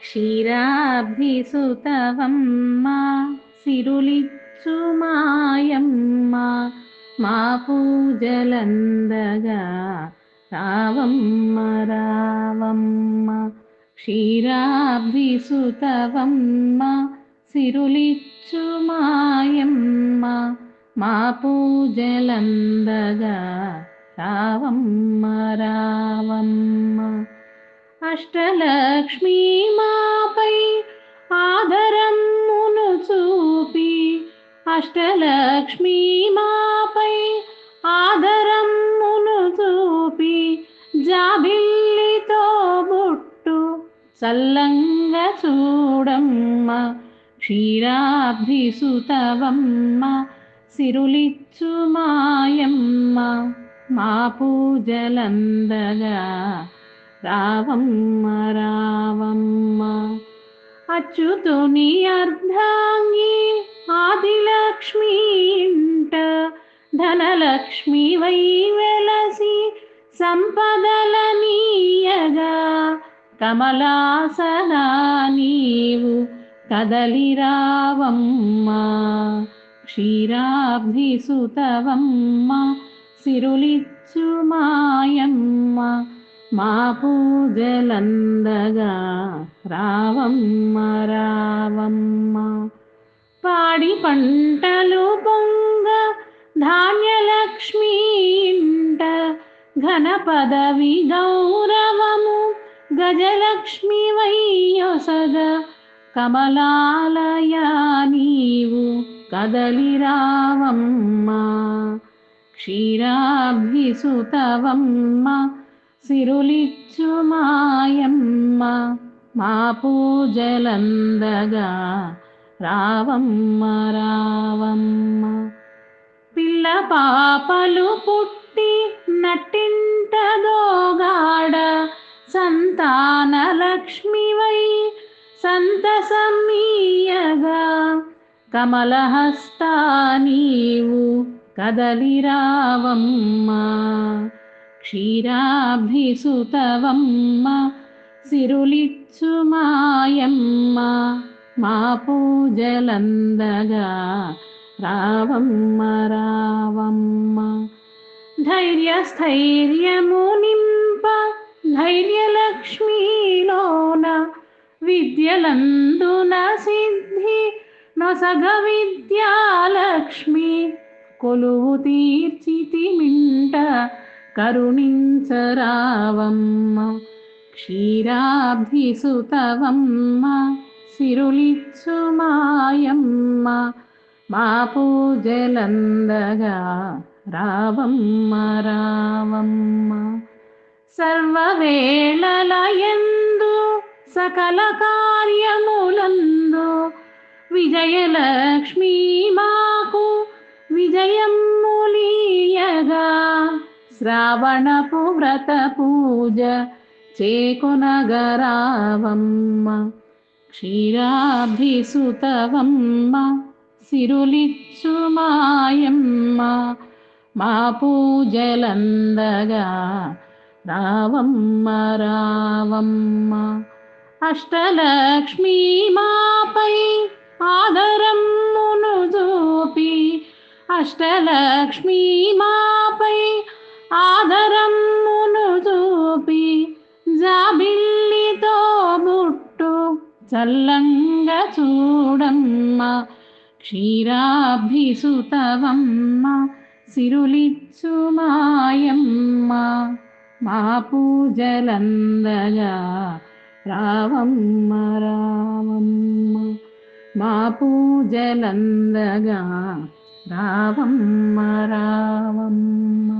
క్షీరాబ్ధిసుతవమ్మ సిరులిచ్చు మాయమ్మ మా పూజలందగా రావమ్మ రావమ్మ. క్షీరాబ్ధిసుతవమ్మ సిరులిచ్చు మాయమ్మ మా పూజలందగా రావమ్మ రావమ్మ. అష్టలక్ష్మీ మాపై ఆదరమ్మును చూపి అష్టలక్ష్మీ మాపై ఆదరమ్మును చూపి జాబిల్లితో బుట్టు చల్లంగా చూడమ్మ. క్షీరాబ్ధిసుతవమ్మ సిరులిచ్చు మాయమ్మ. మా పూజలందగా రావమ్మ రావమ్మ. అచ్యుతుని అర్ధాంగి ఆదిలక్ష్మి ఇంట ధనలక్ష్మి వై వెలసి సంపదల నీయగా కమలాసనా నీవు కదలి రావమ్మ. క్షీరాబ్ధిసుతవమ్మ సిరులిచ్చు మాయమ్మ. మా పూజలందగా రావమ్మ రావమ్మ. పాడి పంటలు పొంగ ధాన్యలక్ష్మి ఇంట ఘన పదవి గౌరవము గజలక్ష్మి వయ్యొసద కమలాలయ నీవు కదలి రావమ్మ. క్షీరాబ్ధిసుతవమ్మ సిరులిచ్చు మాయమ్మ మా పూజలందగా. రావమ్మ రావమ్మ. పిల్ల పాపలు పుట్టి నట్టింట దోగాడ సంతాన లక్ష్మివై సంతసమీయగా కమలహస్తా నీవు కదలిరావమ్మా క్షీరాబ్ధిసుతవమ్మ సిరులిచ్చు మాయమ్మ మా పూజలందగా రావమ్మ రావమ్మ. ధైర్యస్థైర్యము నింప ధైర్యలక్ష్మీలోన విద్యలందున సిద్ధి నొసగ విద్యాలక్ష్మి కొలువు తీర్చితి మింట కరుణించరావమ్మ క్షీరాబ్ధిసుతవమ్మ సిరులిచ్చు మాయమ్మ మా పూజలందగా రావమ్మ రావమ్మ. సర్వవేళలయందు సకల కార్యములందు విజయలక్ష్మీ మా శ్రావణపు వ్రత పూజ చేకునగరావమ్మ క్షీరాభిసుతవమ్మ సిరులిచ్చు మాయమ్మ మా పూజలందగా రావమ్మ రావమ్మ. అష్టలక్ష్మీ మాపై ఆదరమ్మును చూపి అష్టలక్ష్మీ మాపై ఆదరమ్మును చూపి జాబిల్లితో బుట్టు చల్లంగ చూడమ్మ క్షీరాభిసుతవమ్మ సిరులిచ్చు మాయమ్మ. మా పూజలందగా రావమ్మ రావమ్మ. మా పూజలందగా రావమ్మ రావమ్మ.